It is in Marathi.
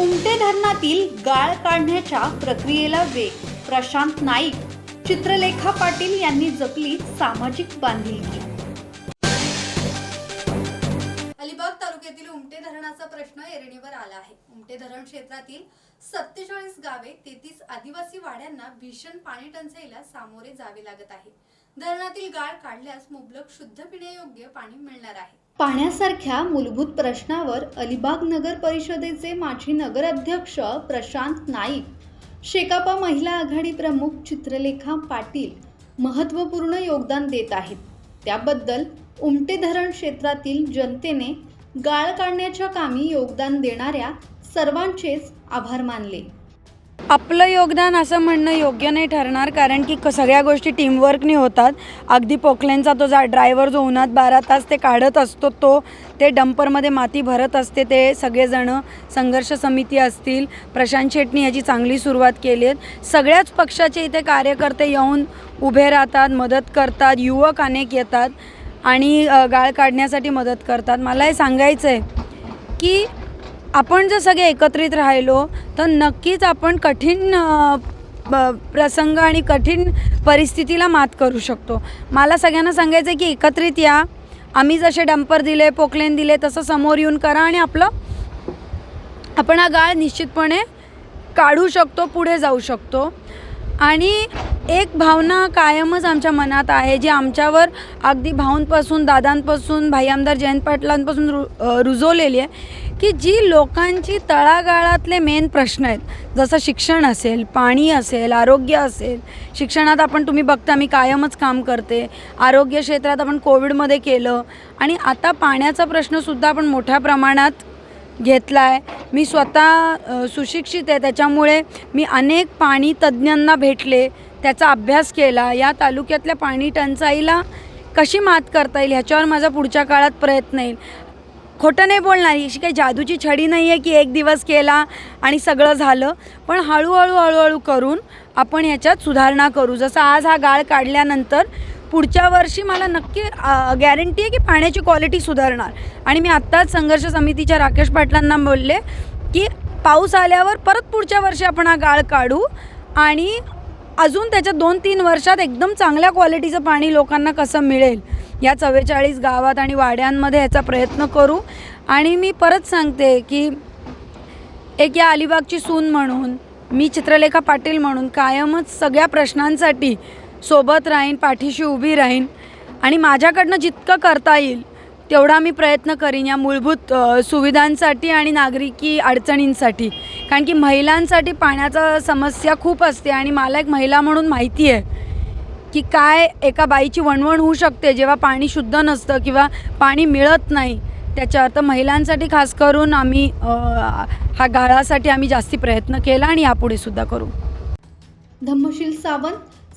उमटे धरणातील गाळ काढण्याच्या प्रक्रियेला वेग. प्रशांत नाईक चित्रलेखा पाटील यांनी जपली सामाजिक बांधिलकी. अलिबाग तालुक्यातील उमटे धरणाचा प्रश्न एरणीवर आला आहे. उमटे धरण क्षेत्रातील सत्तेचाळीस गावे तेहतीस आदिवासी वाड्यांना भीषण पाणी टंचाईला सामोरे जावे लागत आहे. धरणातील गाळ काढल्यास मुबलक शुद्ध पिण्यायोग्य पाणी मिळणार आहे. पाण्यासारख्या मूलभूत प्रश्नावर अलिबाग नगर परिषदेचे माजी नगराध्यक्ष प्रशांत नाईक शेकापा महिला आघाडी प्रमुख चित्रलेखा पाटील महत्त्वपूर्ण योगदान देत आहेत. त्याबद्दल उमटे धरण क्षेत्रातील जनतेने गाळ काढण्याच्या कामी योगदान देणाऱ्या सर्वांचेच आभार मानले. आपलं योगदान असं म्हणणं योग्य नाही ठरणार कारण की क- सगळ्या गोष्टी टीमवर्कनी होतात. अगदी पोकलेनचा तो जा ड्रायव्हर जो उन्हात बारा तास ते काढत असतो तो ते डंपरमध्ये माती भरत असते ते सगळेजणं संघर्ष समिती असतील प्रशांत शेटणी याची चांगली सुरुवात केली आहे. सगळ्याच पक्षाचे इथे कार्यकर्ते येऊन उभे राहतात मदत करतात युवक अनेक येतात आणि गाळ काढण्यासाठी मदत करतात. मला हे सांगायचं आहे की आपण जर सगळे एकत्रित राहिलो तर नक्कीच आपण कठीण ब- प्रसंग आणि कठीण परिस्थितीला मात करू शकतो. मला सगळ्यांना सांगायचं आहे की एकत्रित या. आम्ही जसे डंपर दिले पोकलेन दिले तसं समोर येऊन करा आणि आपलं आपण हा गाळ निश्चितपणे काढू शकतो पुढे जाऊ शकतो. आणि एक भावना कायमच आमच्या मनात आहे जी आमच्यावर अगदी भाऊंपासून दादांपासून भाई आमदार जयंत पाटलांपासून रु रुजवलेली आहे की जी लोकांची तळागाळातले मेन प्रश्न आहेत जसं शिक्षण असेल पाणी असेल आरोग्य असेल शिक्षणात आपण तुम्ही बघता मी कायमच काम करते आरोग्य क्षेत्रात आपण कोविडमध्ये केलं आणि आता पाण्याचा प्रश्नसुद्धा आपण मोठ्या प्रमाणात घेतला आहे मी स्वतः सुशिक्षित आहे. त्याच्यामुळे मी अनेक पाणी तज्ज्ञांना भेटले त्याचा अभ्यास केला. या तालुक्यातल्या पाणी टंचाईला कशी मात करता येईल ह्याच्यावर माझा पुढच्या काळात प्रयत्न येईल. खोटं नाही बोलणार अशी काही जादूची छडी नाही आहे की एक दिवस केला आणि सगळं झालं. पण हळूहळू हळूहळू करून आपण ह्याच्यात सुधारणा करू. जसं आज हा गाळ काढल्यानंतर पुढच्या वर्षी मला नक्की गॅरंटी आहे की पाण्याची क्वालिटी सुधारणार. आणि मी आत्ताच संघर्ष समितीच्या राकेश पाटलांना बोलले की पाऊस आल्यावर परत पुढच्या वर्षी आपण हा गाळ काढू आणि अजून त्याच्या दोन तीन वर्षात एकदम चांगल्या क्वालिटीचं पाणी लोकांना कसं मिळेल या चव्वेचाळीस गावात आणि वाड्यांमध्ये याचा प्रयत्न करू. आणि मी परत सांगते की एक या अलिबागची सून म्हणून मी चित्रलेखा पाटील म्हणून कायमच सगळ्या प्रश्नांसाठी सोबत राहीन पाठीशी उभी राहीन आणि माझ्याकडनं जितकं करता येईल तेवढा मी प्रयत्न करीन या मूलभूत सुविधांसाठी आणि नागरिकी अडचणींसाठी. कारण की महिलांसाठी पाण्याचा समस्या खूप असते आणि मला एक महिला म्हणून माहिती आहे की काय एका बाईची वणवण होऊ शकते जेव्हा पाणी शुद्ध नसतं किंवा पाणी मिळत नाही. त्याच्यावर तर महिलांसाठी खास करून आम्ही हा गाळासाठी आम्ही जास्ती प्रयत्न केला आणि यापुढे सुद्धा करू. धम्मशील सावंत